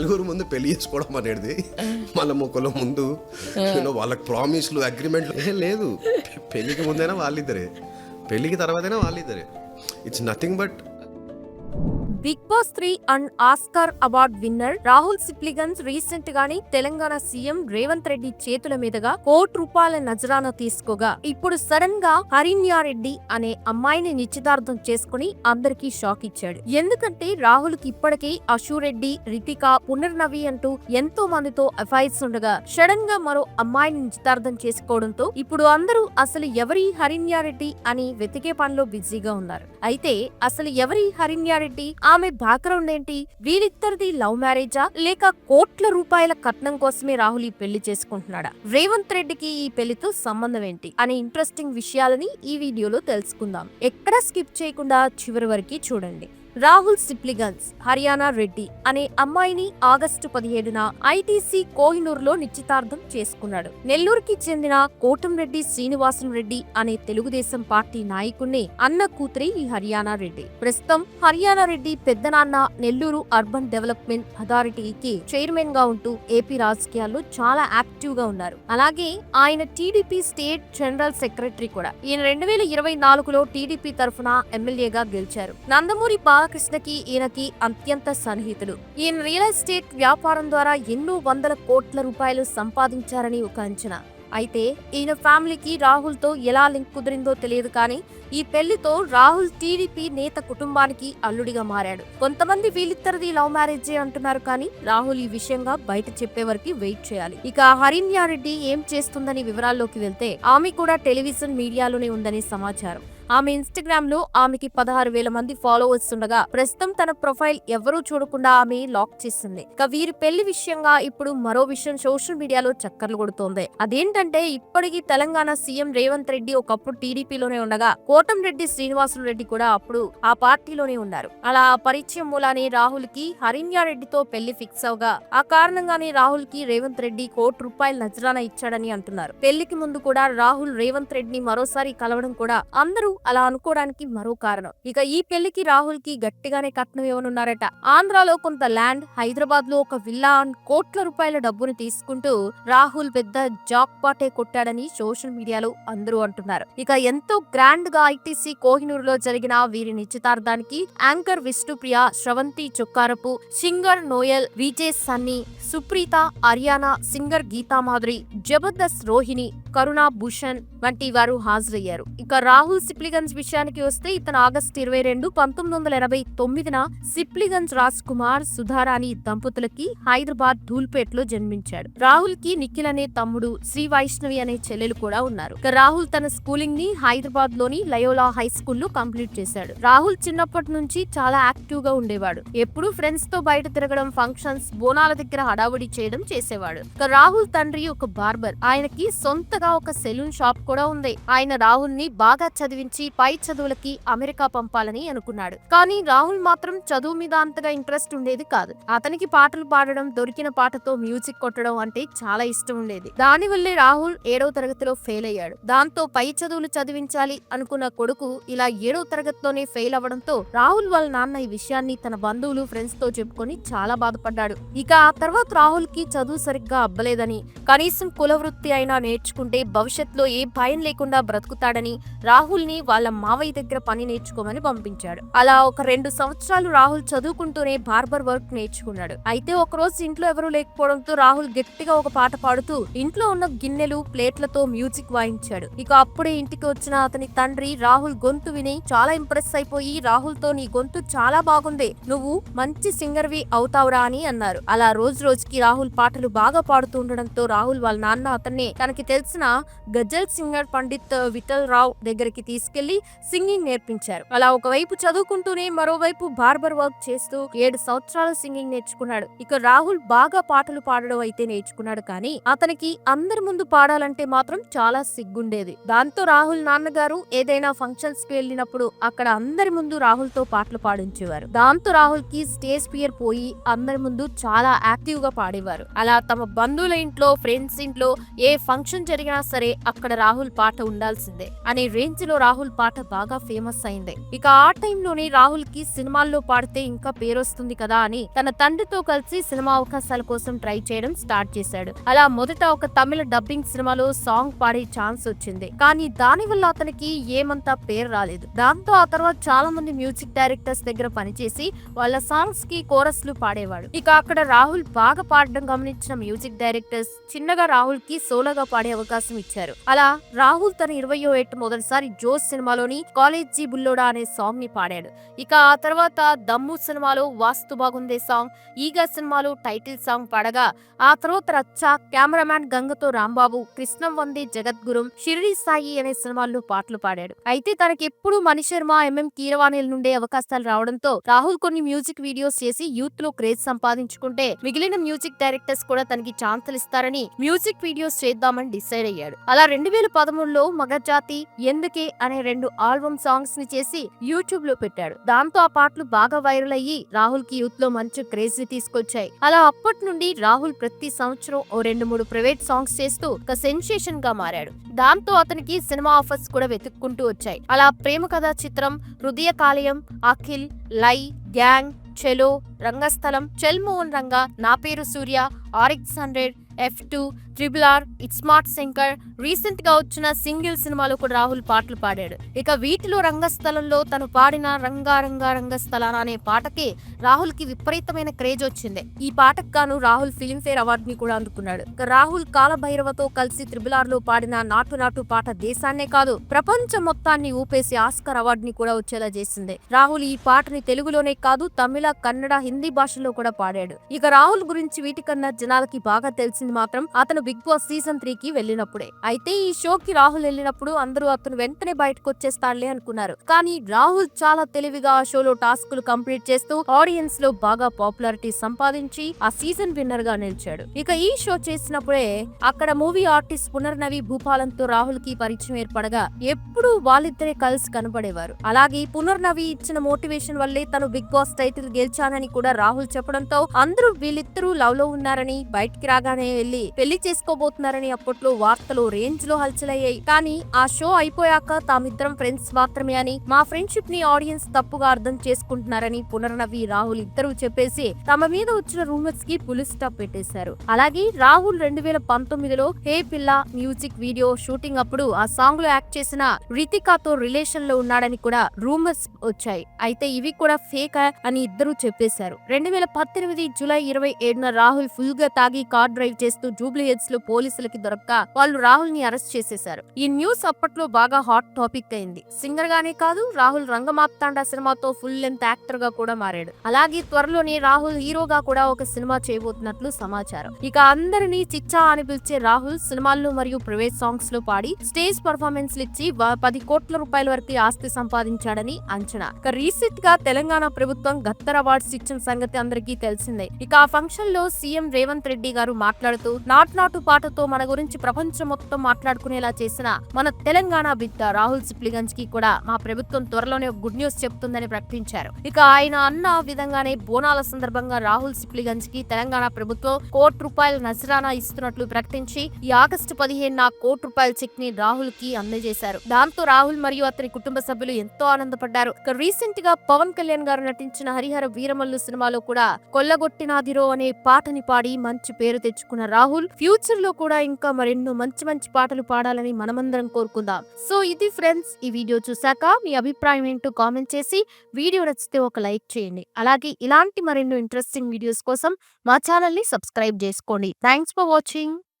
నలుగురు ముందు పెళ్ళి చేసుకోవడం అనేది వాళ్ళ మొక్కల ముందు. వాళ్ళకి ప్రామిస్లు అగ్రిమెంట్లు లేదు. పెళ్ళికి ముందైనా వాళ్ళిద్దరే. పెళ్ళికి తర్వాతైనా వాళ్ళిద్దరే. It's nothing but Big Boss three and Oscar award winner Rahul సిప్లిగన్స్ recent గాని తెలంగాణ సీఎం రేవంత్ రెడ్డి చేతుల మీదుగా కోటి రూపాయల నజరాను తీసుకోగా. ఇప్పుడు సడన్గా హరిణ్యారెడ్డి అనే అమ్మాయిని నిశ్చితార్థం చేసుకుని అందరికీ షాక్ ఇచ్చాడు. ఎందుకంటే రాహుల్కి ఇప్పటికే అశురెడ్డి రితిక పునర్నవి అంటూ ఎంతో మందితో అఫైర్స్ ఉండగా సడన్గా మరో అమ్మాయిని నిశ్చితార్థం చేసుకోవడంతో ఇప్పుడు అందరూ అసలు ఎవరి హరిణ్యారెడ్డి అని వెతికే పనిలో బిజీగా ఉన్నారు. అయితే అసలు ఎవరి హరిణ్యారెడ్డి ఆమె బ్యాక్గ్రౌండ్ ఏంటి? వీరిద్దరిది లవ్ మ్యారేజా లేక కోట్ల రూపాయల కట్నం కోసమే రాహుల్ ఈ పెళ్ళి చేసుకుంటున్నాడా? రేవంత్ రెడ్డికి ఈ పెళ్ళితో సంబంధం ఏంటి? అనే ఇంట్రెస్టింగ్ విషయాలని ఈ వీడియోలో తెలుసుకుందాం. ఎక్కడా స్కిప్ చేయకుండా చివరి వరకు చూడండి. రాహుల్ సిప్లిగన్స్ హర్యానా రెడ్డి అనే అమ్మాయిని ఆగస్టు పదిహేడున ఐటీసీ కోహినూర్లో నిశ్చితార్థం చేసుకున్నాడు. నెల్లూరుకి చెందిన కోటంరెడ్డి శ్రీనివాసం రెడ్డి అనే తెలుగుదేశం పార్టీ నాయకుణ్ణి అన్న కూతురి ఈ హర్యానా రెడ్డి. ప్రస్తుతం హర్యానా రెడ్డి పెద్దనాన్న నెల్లూరు అర్బన్ డెవలప్మెంట్ అథారిటీకి చైర్మన్గా ఉంటూ ఏపీ రాజకీయాల్లో చాలా యాక్టివ్గా ఉన్నారు. అలాగే ఆయన టీడీపీ స్టేట్ జనరల్ సెక్రటరీ కూడా. ఈయన రెండు వేల ఇరవై నాలుగులో టీడీపీ తరఫున ఎమ్మెల్యేగా గెలిచారు. నందమూరి బాలకృష్ణకి ఈయనకి అత్యంత సన్నిహితుడు ఈయన రియల్ ఎస్టేట్ వ్యాపారం ద్వారా ఎన్నో వందల కోట్ల రూపాయలు సంపాదించారని ఒక అంచనా. అయితే ఈయన ఫ్యామిలీకి రాహుల్తో ఎలా లింక్ కుదిరిందో తెలియదు కానీ ఈ పెళ్ళితో రాహుల్ టీడీపీ నేత కుటుంబానికి అల్లుడిగా మారాడు. కొంతమంది వీళ్ళిద్దరిది లవ్ మ్యారేజే అంటున్నారు కానీ రాహుల్ ఈ విషయంగా బయట చెప్పే వరకు వెయిట్ చేయాలి. ఇక హరిణ్యారెడ్డి ఏం చేస్తుందని వివరాల్లోకి వెళ్తే ఆమె కూడా టెలివిజన్ మీడియాలోనే ఉందని సమాచారం. ఆమె ఇన్స్టాగ్రామ్లో ఆమెకి పదహారు వేల మంది ఫాలోవర్స్ ఉండగా ప్రస్తుతం తన ప్రొఫైల్ ఎవరూ చూడకుండా ఆమె లాక్ చేసింది. ఇక వీరి పెళ్ళి విషయంగా ఇప్పుడు మరో విషయం సోషల్ మీడియాలో చక్కర్లు కొడుతోంది. అదేంటంటే ఇప్పటికీ తెలంగాణ సీఎం రేవంత్ రెడ్డి ఒకప్పుడు టీడీపీలోనే ఉండగా కోటంరెడ్డి శ్రీనివాసులు రెడ్డి కూడా అప్పుడు ఆ పార్టీలోనే ఉన్నారు. అలా పరిచయం మూలానే రాహుల్కి హరిణ్యారెడ్డితో పెళ్ళి ఫిక్స్ అవగా ఆ కారణంగానే రాహుల్కి రేవంత్ రెడ్డి కోటి రూపాయల నజరానా ఇచ్చాడని అంటున్నారు. పెళ్ళికి ముందు కూడా రాహుల్ రేవంత్ రెడ్డిని మరోసారి కలవడం కూడా అందరూ అలా అనుకోవడానికి మరో కారణం. ఇక ఈ పెళ్ళికి రాహుల్కి గట్టిగానే కట్నం ఇవ్వనున్నారట. ఆంధ్రాలో కొంత ల్యాండ్ హైదరాబాద్లో ఒక విల్లా కోట్ల రూపాయల డబ్బును తీసుకుంటూ రాహుల్ పెద్ద జాక్ పాటే కొట్టాడని సోషల్ మీడియాలో అందరూ అంటున్నారు. ఇక ఎంతో గ్రాండ్గా ఐటీసీ కోహినూరులో జరిగిన వీరి నిశ్చితార్థానికి anchor Vishnupriya Sravanthi Chokkarapu singer Noel Vijay Sunny Supritha Ariyana singer Geetha Madhuri Jabardasth Rohini Karuna Bhushan వంటి వారు హాజరయ్యారు. ఇక రాహుల్ సిప్లిగంజ్ విషయానికి వస్తే ఇతను ఆగస్టు ఇరవై రెండు పంతొమ్మిది వందల ఎనభై తొమ్మిదిన సిప్లిగంజ్ రాజ్ కుమార్ సుధారాణి దంపతులకి హైదరాబాద్ ధూల్పేట్లో జన్మించాడు. రాహుల్కి నిఖిల్ అనే తమ్ముడు శ్రీ వైష్ణవి అనే చెల్లెలు కూడా ఉన్నారు. ఇక రాహుల్ తన స్కూలింగ్ని హైదరాబాద్లోని లయోలా హై స్కూల్లో కంప్లీట్ చేశాడు. రాహుల్ చిన్నప్పటి నుంచి చాలా యాక్టివ్గా ఉండేవాడు. ఎప్పుడూ ఫ్రెండ్స్తో బయట తిరగడం ఫంక్షన్స్ బోనాల దగ్గర హడావుడి చేయడం చేసేవాడు. ఇక రాహుల్ తండ్రి ఒక బార్బర్. ఆయనకి సొంత కొత్తగా ఒక సెలూన్ షాప్ కూడా ఉంది. ఆయన రాహుల్ని బాగా చదివించి పై చదువులకి అమెరికా పంపాలని అనుకున్నాడు. కానీ రాహుల్ మాత్రం చదువు మీద అంతగా ఇంట్రెస్ట్ ఉండేది కాదు. అతనికి పాటలు పాడడం దొరికిన పాటతో మ్యూజిక్ కొట్టడం అంటే చాలా ఇష్టం ఉండేది. దాని వల్లే రాహుల్ ఏడవ తరగతిలో ఫెయిల్ అయ్యాడు. దాంతో పై చదువులు చదివించాలి అనుకున్న కొడుకు ఇలా ఏడవ తరగతిలోనే ఫెయిల్ అవ్వడంతో రాహుల్ వాళ్ళ నాన్న ఈ విషయాన్ని తన బంధువులు ఫ్రెండ్స్తో చెప్పుకొని చాలా బాధపడ్డాడు. ఇక ఆ తర్వాత రాహుల్కి చదువు సరిగ్గా అబ్బలేదని కనీసం కుల వృత్తి అయినా నేర్చుకుంటూ భవిష్యత్తులో ఏ భయం లేకుండా బ్రతుకుతాడని రాహుల్ని వాళ్ళ మావయ్య దగ్గర పని నేర్చుకోమని పంపించాడు. అలా ఒక రెండు సంవత్సరాలు రాహుల్ చదువుకుంటూనే బార్బర్ వర్క్ నేర్చుకున్నాడు. అయితే ఒక రోజు ఇంట్లో ఎవరూ లేకపోవడంతో రాహుల్ గట్టిగా ఒక పాట పాడుతూ ఇంట్లో ఉన్న గిన్నెలు ప్లేట్లతో మ్యూజిక్ వాయించాడు. ఇక అప్పుడే ఇంటికి వచ్చిన అతని తండ్రి రాహుల్ గొంతు విని చాలా ఇంప్రెస్ అయిపోయి రాహుల్తో నీ గొంతు చాలా బాగుంది నువ్వు మంచి సింగర్వి అవుతావురా అని అన్నారు. అలా రోజు రోజుకి రాహుల్ పాటలు బాగా పాడుతూ ఉండడంతో రాహుల్ వాళ్ళ నాన్న అతన్ని తనకి తెలిసిన గజల్ సింగర్ పండిత్ విఠల్ రావు దగ్గరికి తీసుకెళ్ళి సింగింగ్ నేర్పించారు. అలా ఒకవైపు చదువుకుంటూనే మరోవైపు బార్బర్ వర్క్ చేస్తూ ఏడు సంవత్సరాలు సింగింగ్ నేర్చుకున్నాడు. ఇక రాహుల్ బాగా పాటలు పాడడం అయితే నేర్చుకున్నాడు కానీ అతనికి అందరి ముందు పాడాలంటే మాత్రం చాలా సిగ్గుండేది. దాంతో రాహుల్ నాన్నగారు ఏదైనా ఫంక్షన్స్కి వెళ్ళినప్పుడు అక్కడ అందరి ముందు రాహుల్తో పాటలు పాడించేవారు. దాంతో రాహుల్కి స్టేజ్ ఫియర్ పోయి అందరి ముందు చాలా యాక్టివ్గా పాడేవారు. అలా తమ బంధువుల ఇంట్లో ఫ్రెండ్స్ ఇంట్లో ఏ ఫంక్షన్ జరిగిన అయినా సరే అక్కడ రాహుల్ పాట ఉండాల్సిందే. అనే రేంజ్లో రాహుల్ పాట బాగా ఫేమస్ అయింది. ఇక ఆ టైంలోనే రాహుల్కి సినిమాల్లో పాడితే ఇంకా పేరొస్తుంది కదా అని తన తండ్రితో కలిసి సినిమా అవకాశాల కోసం ట్రై చేయడం స్టార్ట్ చేశాడు. అలా మొదట ఒక తమిళ డబ్బింగ్ సినిమాలో సాంగ్ పాడే ఛాన్స్ వచ్చింది. కానీ దాని వల్ల అతనికి ఏమంతా పేరు రాలేదు. దాంతో ఆ తర్వాత చాలా మంది మ్యూజిక్ డైరెక్టర్స్ దగ్గర పనిచేసి వాళ్ళ సాంగ్స్కి కోరస్లు పాడేవాడు. ఇక అక్కడ రాహుల్ బాగా పాడడం గమనించిన మ్యూజిక్ డైరెక్టర్స్ చిన్నగా రాహుల్కి సోలోగా పాడే అవకాశం ఇచ్చారు. అలా రాహుల్ తన ఇరవయో ఏట మొదటిసారి జోస్ సినిమాలోని కాలేజీ బుల్లోడా అనే సాంగ్ని పాడాడు. ఇక ఆ తర్వాత దమ్ము సినిమాలో వాస్తు బాగుందే సాంగ్ ఈగ సినిమాలో టైటిల్ సాంగ్ పాడగా ఆ తర్వాత రచ్చ కెమెరామ్యాన్ గంగతో రాంబాబు కృష్ణం వందే జగద్గురు షిరిడి సాయి అనే సినిమాల్లో పాటలు పాడాడు. అయితే తనకి ఎప్పుడు మణి శర్మ ఎంఎం కీరవాణిల నుండే అవకాశాలు రావడంతో రాహుల్ కొన్ని మ్యూజిక్ వీడియోస్ చేసి యూత్లో క్రేజ్ సంపాదించుకుంటే మిగిలిన మ్యూజిక్ డైరెక్టర్స్ కూడా తనకి ఛాన్సులు ఇస్తారని మ్యూజిక్ వీడియోస్ చేద్దామని డిసైడ్ అయ్యాడు. అలా రెండు వేల పదమూడులో మగజాతి ఎందుకే అనే రెండు ఆల్బమ్ సాంగ్స్ని చేసి యూట్యూబ్లో పెట్టాడు. దాంతో ఆ పాటలు బాగా వైరల్ అయ్యి రాహుల్కి యూత్లో మంచి క్రేజ్ని తీసుకొచ్చాయి. అలా అప్పటి నుండి రాహుల్ ప్రతి సంవత్సరం ఓ రెండు మూడు ప్రైవేట్ సాంగ్స్ చేస్తూ ఒక సెన్సేషన్గా మారాడు. దాంతో అతనికి సినిమా ఆఫర్స్ కూడా వెతుక్కుంటూ వచ్చాయి. అలా ప్రేమ కథా చిత్రం హృదయ కాలయం అఖిల్ లై గ్యాంగ్ చెలో రంగస్థలం చెల్ మోహన్ రంగ నా పేరు Surya RX hundred F two triple R it smart Shankar రీసెంట్గా వచ్చిన సింగిల్ సినిమాలో కూడా రాహుల్ పాటలు పాడాడు. ఇక వీటిలో రంగస్థలంలో తను పాడిన రంగా రంగా రంగస్థలాన అనే పాటకి రాహుల్కి విపరీతమైన క్రేజ్ వచ్చింది. ఈ పాటకు గాను రాహుల్ ఫిల్మ్ఫేర్ అవార్డు ని కూడా అందుకున్నాడు. ఇక రాహుల్ కాలభైరవతో కలిసి త్రిబుల్ ఆర్లో పాడిన నాటు నాటు పాట దేశాన్నే కాదు ప్రపంచం మొత్తాన్ని ఊపేసి ఆస్కర్ అవార్డు ని కూడా వచ్చేలా చేసింది. రాహుల్ ఈ పాటని తెలుగులోనే కాదు తమిళ కన్నడ హిందీ భాషల్లో కూడా పాడాడు. ఇక రాహుల్ గురించి వీటికన్నా జనాలకి బాగా తెలిసింది మాత్రం అతను బిగ్ బాస్ సీజన్ త్రీ కి వెళ్ళినప్పుడే. అయితే ఈ షోకి రాహుల్ వెళ్ళినప్పుడు అందరూ అతను వెంటనే బయటకు వచ్చేస్తాడులే అనుకున్నారు. కానీ రాహుల్ చాలా తెలివిగా ఆ షోలో టాస్కులు కంప్లీట్ చేస్తూ ఆడియన్స్లో బాగా పాపులారిటీ సంపాదించి ఆ సీజన్ విన్నర్గా నిలిచాడు. ఇక ఈ షో చేసినప్పుడే అక్కడ మూవీ ఆర్టిస్ట్ పునర్నవి భూపాలంతో రాహుల్కి పరిచయం ఏర్పడగా ఎప్పుడూ వాళ్ళిద్దరే కలిసి కనబడేవారు అలాగే పునర్నవి ఇచ్చిన మోటివేషన్ వల్లే తను బిగ్ బాస్ టైటిల్ గెలిచానని కూడా రాహుల్ చెప్పడంతో అందరూ వీళ్ళిద్దరూ లవ్లో ఉన్నారని బయటికి రాగానే వెళ్ళి పెళ్ళి చేసి చేసుకోబోతున్నారని అప్పట్లో వార్తలు రేంజ్లో హల్చలయ్యాయి. కానీ ఆ షో అయిపోయాక తామిద్దరం ఫ్రెండ్స్ మాత్రమే అని మా ఫ్రెండ్షిప్ని ఆడియన్స్ తప్పుగా అర్థం చేసుకుంటున్నారని పునర్నవి రాహుల్ ఇద్దరు చెప్పేసి తమ మీద వచ్చిన రూమర్స్కి పులి స్టాప్ పెట్టేశారు. అలాగే రాహుల్ రెండు వేల పంతొమ్మిదిలో హే పిల్ల మ్యూజిక్ వీడియో షూటింగ్ అప్పుడు ఆ సాంగ్లో యాక్ట్ చేసిన రితికాతో రిలేషన్లో ఉన్నాడని కూడా రూమర్స్ వచ్చాయి. అయితే ఇవి కూడా ఫేక్ అని ఇద్దరు చెప్పేశారు. రెండు వేల పద్దెనిమిది జూలై ఇరవై ఏడున రాహుల్ ఫుల్గా తాగి కార్ డ్రైవ్ చేస్తూ జూబ్లీ లో పోలీసులకి దొరక్క వాళ్ళు రాహుల్ని అరెస్ట్ చేసేశారు. ఈ న్యూస్ అప్పట్లో బాగా హాట్ టాపిక్ అయింది. సింగర్ గానే కాదు రాహుల్ రంగమాప్తాండ సినిమాతో ఫుల్ లెంత్ యాక్టర్గా కూడా మారాడు. అలాగే త్వరలోనే రాహుల్ హీరోగా కూడా ఒక సినిమా చేయబోతున్నట్లు సమాచారం. ఇక అందరినీ చిచ్చా అని పిలిచే రాహుల్ సినిమాల్లో మరియు ప్రైవేట్ సాంగ్స్లో పాడి స్టేజ్ పర్ఫార్మెన్స్ ఇచ్చి పది కోట్ల రూపాయల వరకు ఆస్తి సంపాదించాడని అంచనా. ఇక రీసెంట్గా తెలంగాణ ప్రభుత్వం గత్తర్ అవార్డ్స్ ఇచ్చిన సంగతి అందరికీ తెలిసిందే. ఇక ఆ ఫంక్షన్లో సీఎం రేవంత్ రెడ్డి గారు మాట్లాడుతూ నాట్ నాట్ పాటతో మన గురించి ప్రపంచం మొత్తం మాట్లాడుకునేలా చేసిన మన తెలంగాణ బిడ్డ రాహుల్ సిప్లిగంజ్కి కూడా మా ప్రభుత్వం త్వరలోనే గుడ్ న్యూస్ చెప్తుందని ప్రకటించారు. ఇక ఆయన అన్న విధంగానే బోనాల సందర్భంగా రాహుల్ సిప్లిగంజ్కి తెలంగాణ ప్రభుత్వం కోటి రూపాయల నజరానా ఇస్తున్నట్లు ప్రకటించి ఈ ఆగస్టు పదిహేనున కోటి రూపాయల చెక్ని రాహుల్కి అందజేశారు. దాంతో రాహుల్ మరియు అతని కుటుంబ సభ్యులు ఎంతో ఆనందపడ్డారు. ఇక రీసెంట్గా పవన్ కళ్యాణ్ గారు నటించిన హరిహర వీరమల్లు సినిమాలో కూడా కొల్లగొట్టినాదిరో అనే పాటని పాడి మంచి పేరు తెచ్చుకున్న రాహుల్ ఫ్యూచర్ లో కూడా ఇంకా మరెన్నో మంచి మంచి పాటలు పాడాలని మనమందరం కోరుకుందాం. సో ఇది ఫ్రెండ్స్ ఈ వీడియో చూసాక మీ అభిప్రాయం ఏంటో కామెంట్ చేసి వీడియో నచ్చితే ఒక లైక్ చేయండి. అలాగే ఇలాంటి మరెన్నో ఇంట్రెస్టింగ్ వీడియోస్ కోసం మా ఛానల్ని సబ్స్క్రైబ్ చేసుకోండి. Thanks for watching.